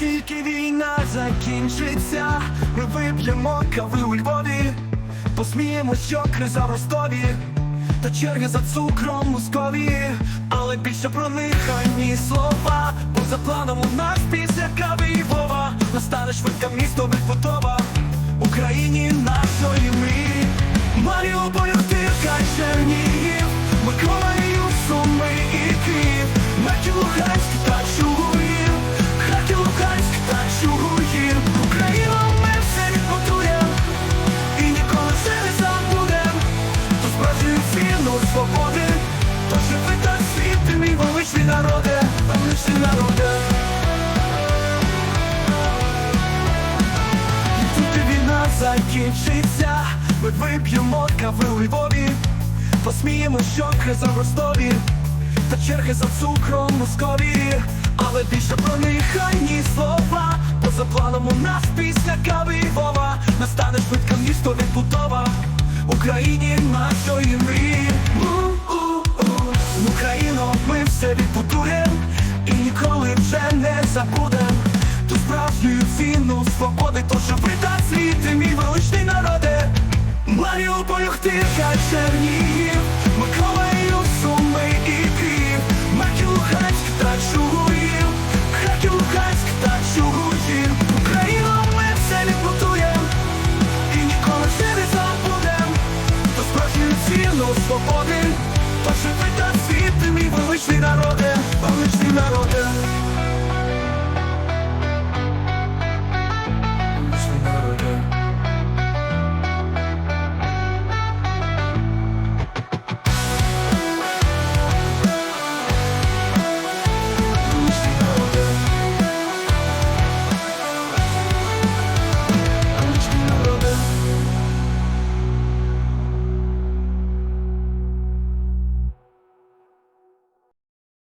тільки війна закінчиться, ми вип'ємо кави у Львові, посміємо, що криза Ростові, та черги за цукром мускові, але більше про них ані слова, бо за планом у нас після кави і Львова. Настане швидка місто ми готова. Україні нашої ми. Маріуполь, Тирка, Чернігів, Микола величний народе, величний народе. І тут і війна закінчиться, ми вип'ємо кави у Львові, посміємо, що криза в Ростові, та черги за цукром Московії, але більше про них ані слова, бо за планом у нас після кави і Вова настане швидка місто відбудова Україні нашої мрії. Відбудуєм і ніколи вже не забудем ту справжню ціну свободи, то живи та світи, мій величний народе. Маріуполь, Охтирка, Чернігів, Миколаїв, Суми і Київ, Маків, Луганськ та Чугуїв, Харків, Луганськ та Чугуїв. Україну ми все відбудуєм і ніколи вже не забудем то справжню ціну свободи, живи та світи, мій величний народе, величний народе.